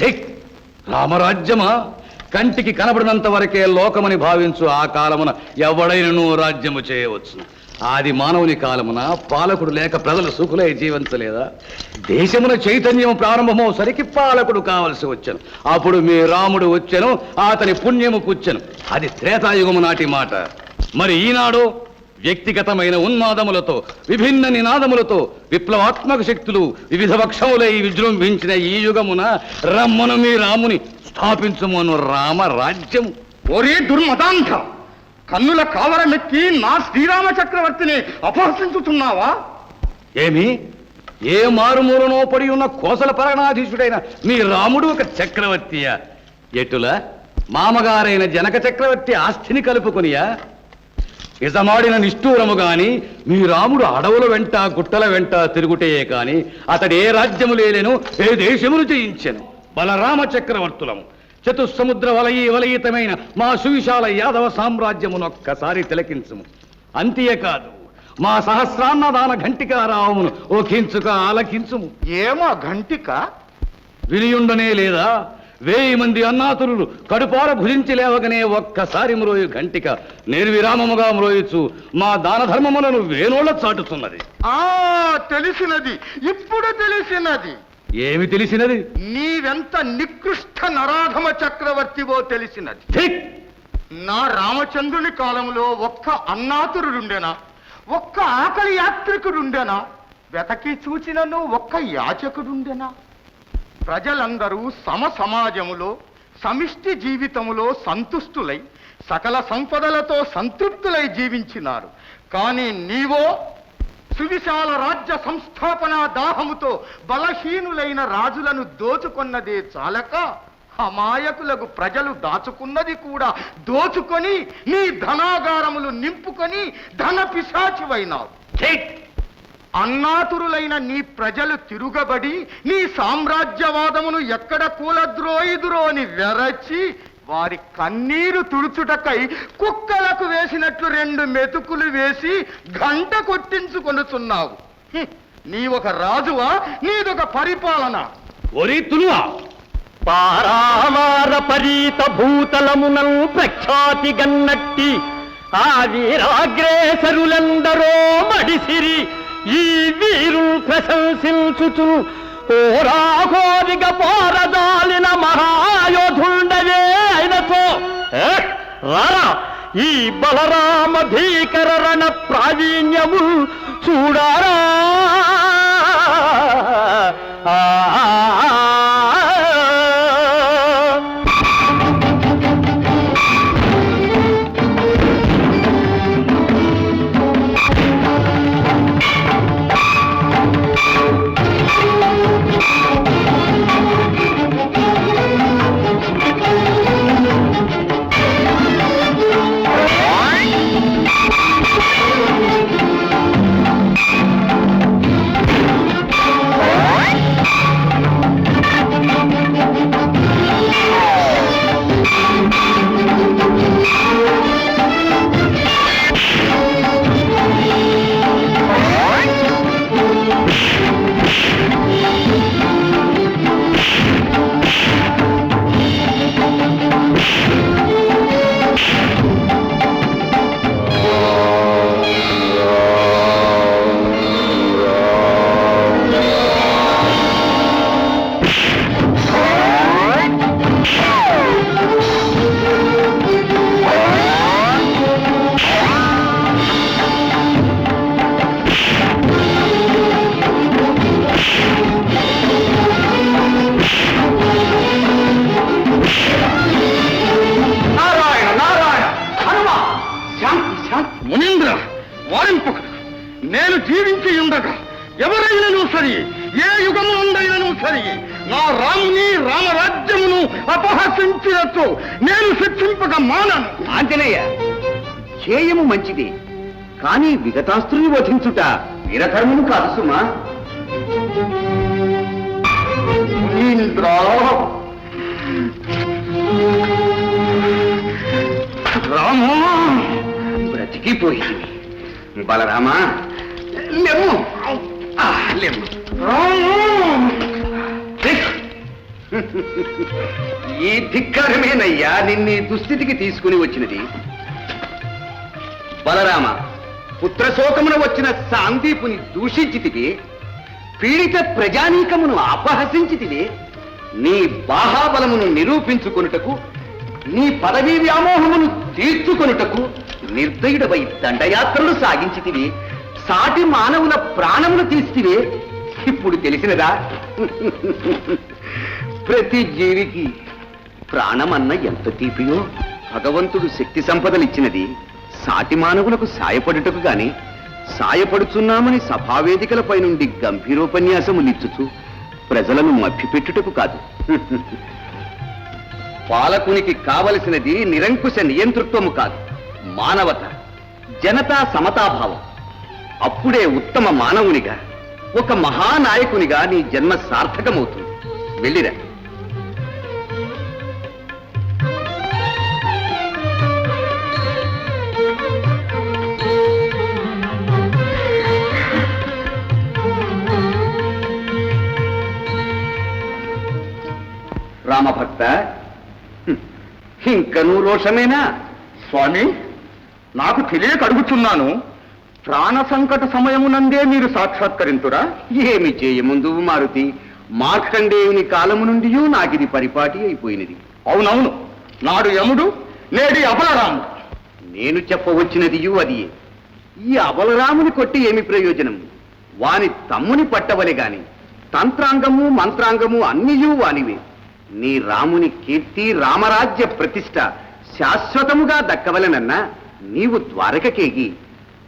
ఛీ! రామరాజ్యమా? కంటికి కనబడినంత వరకే లోకమని భావించు ఆ కాలమున ఎవడైనను రాజ్యము చేయవచ్చు. ఆది మానవుని కాలమున పాలకుడు లేక ప్రజలు సుఖులై జీవించలేదా? దేశమున చైతన్యం ప్రారంభమో సరికి పాలకుడు కావలసి వచ్చాను. అప్పుడు మీ రాముడు వచ్చాను అతని పుణ్యము కూర్చెను అది త్రేతాయుగము నాటి మాట. మరి ఈనాడు వ్యక్తిగతమైన ఉన్మాదములతో విభిన్న నినాదములతో విప్లవాత్మక శక్తులు వివిధ పక్షములై విజృంభించిన ఈ యుగమున రమ్మను మీ రాముని స్థాపించుమను రామ రాజ్యము ఒరే దుర్మదాంధ కన్నుల కావరమెక్కి నా శ్రీరామ చక్రవర్తిని అపహసించుతున్నావా ఏమి? ఏ మారుమూలనో పడి ఉన్న కోసల పరణాధీశుడైన మీ రాముడు ఒక చక్రవర్తియా? ఎటులా? మామగారైన జనక చక్రవర్తి ఆస్తిని కలుపుకొనియా? ఇజమాడిన నిష్ఠూరము గాని మీ రాముడు అడవుల వెంట గుట్టల వెంట తిరుగుటయే కాని అతడు ఏ రాజ్యము లేలేను ఏ దేశమును జయించెను. బలరామ చక్రవర్తులము చతుస్సముద్ర వలయీ వలయితమైన మా సువిశాల యాదవ సామ్రాజ్యమునొక్కసారి తిలకించుము. అంతియే కాదు మా సహస్రాన్నదాన ఘంటికారావమును ఓ కించుక ఆలకించుము. ఏమో ఘంటిక? వినియుండనే లేదా? వేయి మంది అన్నాతులు కడుపార భుజించి లేవగనే ఒక్కసారి మ్రోయు ఘంటిక. నిర్విరామముగా మ్రోయచ్చు మా దాన ధర్మములను వేణోళ్ళ చాటుతున్నది. ఆ తెలిసినది. ఇప్పుడు తెలిసినది. ఏమి తెలిసినది? నీవెంత నికృష్ట నరాధమ చక్రవర్తివో తెలిసినది. ధిక్! నా రామచంద్రుని కాలంలో ఒక్క అన్నాతురుడుండెనా? ఒక్క ఆకలి యాత్రికుడుండెనా? వెతకి చూచినను ఒక్క యాచకుడుండెనా ప్రజలందరూ సమ సమాజములో సమిష్టి జీవితములో సంతుష్టులై సకల సంపదలతో సంతృప్తులై జీవించినారు కానీ నీవో సువిశాల రాజ్య సంస్థాపన దాహముతో బలహీనులైన రాజులను దోచుకొన్నదే చాలక అమాయకులకు ప్రజలు దాచుకున్నది కూడా దోచుకొని నీ ధనాగారములు నింపుకొని ధన పిశాచివైనావు ధిక్! అన్నాతురులైన నీ ప్రజలు తిరుగబడి నీ సామ్రాజ్యవాదమును ఎక్కడ కూలద్రోయిదురో అని వెరచి వారి కన్నీరు తుడుచుటకై కుక్కలకు వేసినట్లు రెండు మెతుకులు వేసి గంట కొట్టించుకొనుచున్నావు. నీ ఒక రాజువా నీదొక పరిపాలన. ఒరి తునువా పారావార పరీత ప్రఖ్యాతి గన్నట్టి ఆ వీరాగ్రేసరులందరో మడిసిరి ఈ వీరు ప్రశంసించుచు ఓరాహోరిగ పోరదాలిన మహాయోధుండవే అయినతో రారా ఈ బలరామ భీకర రణ ప్రావీణ్యము చూడారా? ఎవరైనను సరి ఏ యుగము ఉండైనను సరి. నా రాముని రామరాజ్యమును అపహసించినట్టు నేను శిక్షింపక మానను. ఆంజనేయ చేయము మంచిది. కానీ విగతాస్త్రుని వధించుట వీరధర్మము కాదు సుమా. రాము. బ్రతికిపోయింది బలరామా దిక్. ఈ ధిక్కారమేనయ్యా నిన్ను దుస్థితికి తీసుకుని వచ్చినది. బలరామ పుత్రశోకమున వచ్చిన సాందీపుని దూషించితివి పీడిత ప్రజానీకమును అపహసించితివి నీ బాహాబలమును నిరూపించుకొనుటకు నీ పదవీ వ్యామోహమును తీర్చుకొనుటకు నిర్దయుడవై దండయాత్రలు సాగించితివి. సాటి మానవుల ప్రాణములు తీస్తే ఇప్పుడు తెలిసినదా? ప్రతి జీవికి ప్రాణమన్న ఎంత తీపియో భగవంతుడు శక్తి సంపదలిచ్చినది సాటి మానవులకు సాయపడుటకు గాని సాయపడుచున్నామని సభావేదికలపై నుండి గంభీరోపన్యాసములిచ్చుచు ప్రజలను మభ్యపెట్టుటకు కాదు. పాలకునికి కావలసినది నిరంకుశ నియంతృత్వము కాదు. మానవత జనతా సమతాభావం. అప్పుడే ఉత్తమ మానవునిగా ఒక మహానాయకునిగా నీ జన్మ సార్థకమవుతుంది. వెళ్ళిరా. రామభక్త ఇంకనూ రోషమేనా? స్వామి నాకు తెలియక అడుగుతున్నాను ప్రాణ సంకట సమయమునందే మీరు సాక్షాత్కరింతురా? ఏమి చేయముందు మారుతి? మార్కండేయుని కాలము నుండి నాకిది పరిపాటి అయిపోయినది. అవునవును. నాడు యముడు నేడి అబలరాము. నేను చెప్పవచ్చినది అది. ఈ అబలరాముని కొట్టి ఏమి ప్రయోజనం? వాని తమ్ముని పట్టవలె గాని. తంత్రాంగము మంత్రాంగము అన్నియూ వానివే. నీ రాముని కీర్తి రామరాజ్య ప్రతిష్ట శాశ్వతముగా దక్కవలెనన్నా నీవు ద్వారకకేగి.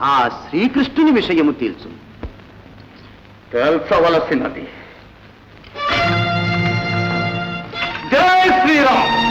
ఆ శ్రీకృష్ణుని విషయము తీల్చు. తెల్చవలసినది. జై శ్రీరామ్!